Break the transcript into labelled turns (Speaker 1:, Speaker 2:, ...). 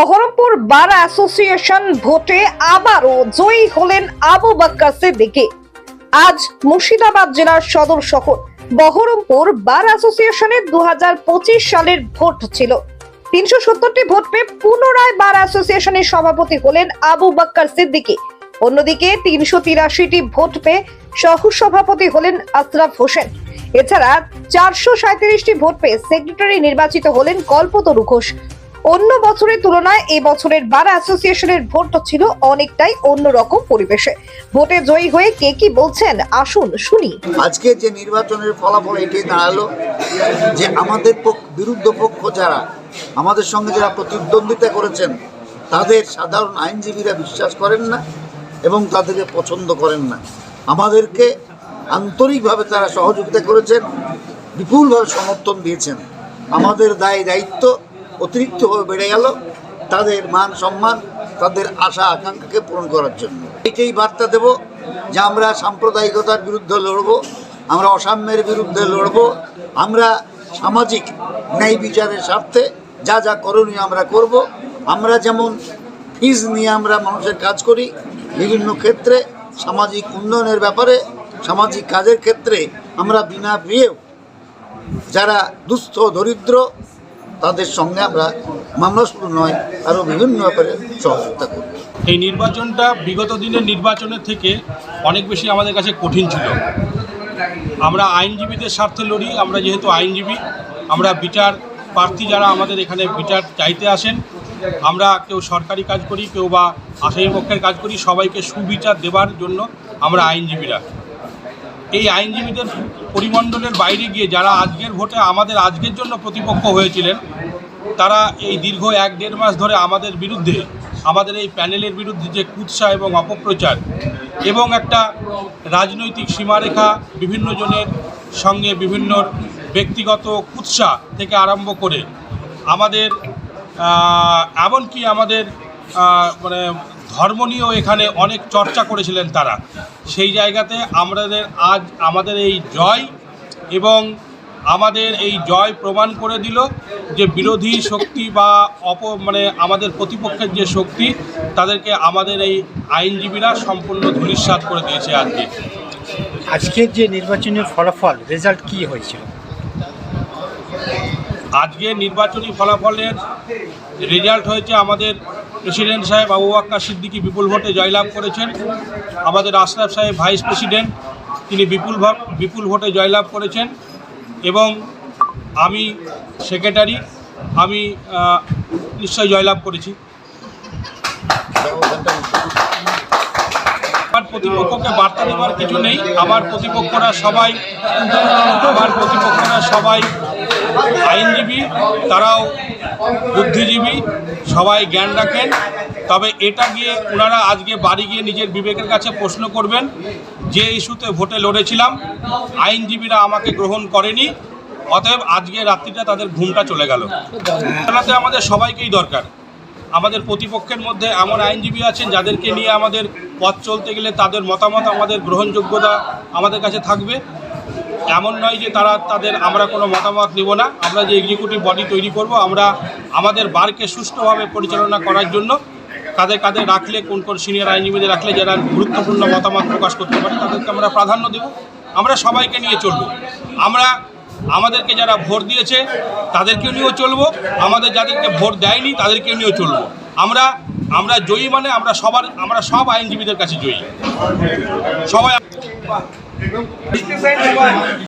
Speaker 1: Baharampur bar association ভোটে আবারও জয়ী হলেন আবু বাক্কার সিদ্দিকী। আজ মুর্শিদাবাদ জেলার সদর শহর। বহরমপুর বার অ্যাসোসিয়েশনের দু হাজার পঁচিশ সালের ভোট ছিল। তিনশো সত্তরটি ভোট পেয়ে পুনরায় বার অ্যাসোসিয়েশনের সভাপতি হলেন আবু বাক্কার সিদ্দিকী। অন্যদিকে তিনশো তিরাশিটি ভোট পেয়ে সহ সভাপতি হলেন আশরাফ হোসেন। এছাড়া চারশো সাঁত্রিশটি ভোট পেয়ে সেক্রেটারি নির্বাচিত হলেন কল্পতরু ঘোষ। অন্য বছরের তুলনায় এ বছরের বার অ্যাসোসিয়েশনের ভোট ছিল অনেকটাই অন্যরকম পরিবেশে। ভোটে জয়ী হয়ে কে কি বলছেন, আসুন শুনি।
Speaker 2: আজকে যে নির্বাচনের ফলাফল এটাই দাঁড়াল, যে আমাদের বিরুদ্ধ পক্ষ যারা, আমাদের সঙ্গে যারা প্রতিদ্বন্দ্বিতা করেছেন, তাদের সাধারণ আইনজীবীরা বিশ্বাস করেন না এবং তাদেরকে পছন্দ করেন না। আমাদেরকে আন্তরিকভাবে তারা সহযোগিতা করেছেন, বিপুলভাবে সমর্থন দিয়েছেন। আমাদের দায় দায়িত্ব অতিরিক্তভাবে বেড়ে গেল তাদের মান সম্মান, তাদের আশা, আকাঙ্ক্ষাকে পূরণ করার জন্য। এটাই বার্তা দেব যে আমরা সাম্প্রদায়িকতার বিরুদ্ধে লড়ব, আমরা অসাম্যের বিরুদ্ধে লড়ব, আমরা সামাজিক ন্যায় বিচারের স্বার্থে যা যা করণীয় আমরা করব, আমরা যেমন ফিজ নিয়ে আমরা মানুষের কাজ করি, বিভিন্ন ক্ষেত্রে সামাজিক উন্নয়নের ব্যাপারে, সামাজিক কাজের ক্ষেত্রে আমরা বিনা পেয়েও যারা দুস্থ, দরিদ্র তাদের সঙ্গে আমরা মামলা নয়, আরও বিভিন্ন ব্যাপারে সহযোগিতা করব।
Speaker 3: এই নির্বাচনটা বিগত দিনের নির্বাচনের থেকে অনেক বেশি আমাদের কাছে কঠিন ছিল। আমরা আইনজীবীদের স্বার্থে লড়ি, আমরা যেহেতু আইনজীবী, আমরা বিচার প্রার্থী যারা আমাদের এখানে বিচার চাইতে আসেন, আমরা কেউ সরকারি কাজ করি, কেউ বা আসামি পক্ষের কাজ করি, সবাইকে সুবিচার দেবার জন্য আমরা আইনজীবীরা। এই আইনজীবীদের পরিমণ্ডলের বাইরে গিয়ে যারা আজকের ভোটে আমাদের, আজকের জন্য প্রতিপক্ষ হয়েছিলেন, তারা এই দীর্ঘ এক দেড় মাস ধরে আমাদের বিরুদ্ধে, আমাদের এই প্যানেলের বিরুদ্ধে যে কুৎসা এবং অপপ্রচার এবং একটা রাজনৈতিক সীমারেখা বিভিন্ন জনের সঙ্গে বিভিন্ন ব্যক্তিগত কুৎসা থেকে আরম্ভ করে আমাদের এমনকি আমাদের মানে ধর্ম নিয়েও এখানে অনেক চর্চা করেছিলেন তারা। সেই জায়গাতে আমাদের আজ আমাদের এই জয় এবং আমাদের এই জয় প্রমাণ করে দিল যে বিরোধী শক্তি বা অপ মানে আমাদের প্রতিপক্ষের যে শক্তি, তাদেরকে আমাদের এই আইনজীবীরা সম্পূর্ণ ধূলিসাৎ করে দিয়েছে আজকে।
Speaker 4: আজকের যে নির্বাচনের ফলাফল রেজাল্ট কি হয়েছিল?
Speaker 3: আজকে নির্বাচনী ফলাফলের রেজাল্ট হয়েছে আমাদের প্রেসিডেন্ট সাহেব আবু বাক্কা সিদ্দিকি বিপুল ভোটে জয়লাভ করেছেন। আমাদের আশরাফ সাহেব ভাইস প্রেসিডেন্ট তিনি বিপুল বিপুল ভোটে জয়লাভ করেছেন এবং আমি সেক্রেটারি আমি আহ, নিশ্চয়ই জয়লাভ করেছি। আমার প্রতিপক্ষকে বার্তা দেওয়ার কিছু নেই আমার প্রতিপক্ষরা সবাই আমার প্রতিপক্ষরা সবাই আইনজীবী, তারাও বুদ্ধিজীবী, সবাই জ্ঞান রাখেন। তবে এটা গিয়ে ওনারা আজকে বাড়ি গিয়ে নিজের বিবেকের কাছে প্রশ্ন করবেন, যে ইস্যুতে ভোটে লড়েছিলাম, আইনজীবীরা আমাকে গ্রহণ করেনি, অতএব আজকে রাত্রিটা তাদের ঘুমটা চলে গেল। খেলাতে আমাদের সবাইকেই দরকার। আমাদের প্রতিপক্ষের মধ্যে এমন আইনজীবী আছেন যাদেরকে নিয়ে আমাদের পথ চলতে গেলে তাদের মতামত, আমাদের গ্রহণযোগ্যতা আমাদের কাছে থাকবে। এমন নয় যে তারা তাদের, আমরা কোনো মতামত নেব না। আমরা যে এক্সিকিউটিভ বডি তৈরি করব, আমরা আমাদের বারকে সুষ্ঠুভাবে পরিচালনা করার জন্য কাদের কাদের রাখলে, কোন কোন সিনিয়র আইনজীবীদের রাখলে যারা গুরুত্বপূর্ণ মতামত প্রকাশ করতে পারে, তাদেরকে আমরা প্রাধান্য দেব। আমরা সবাইকে নিয়ে চলব। আমরা আমাদেরকে যারা ভোট দিয়েছে তাদেরকে নিয়েও চলব। আমাদের যাদেরকে ভোট দেয়নি তাদেরকে নিয়েও চলব। আমরা আমরা জয়ী মানে আমরা সবার, আমরা সব আইনজীবীদের কাছে জয়ী। সবাই Tem mesmo?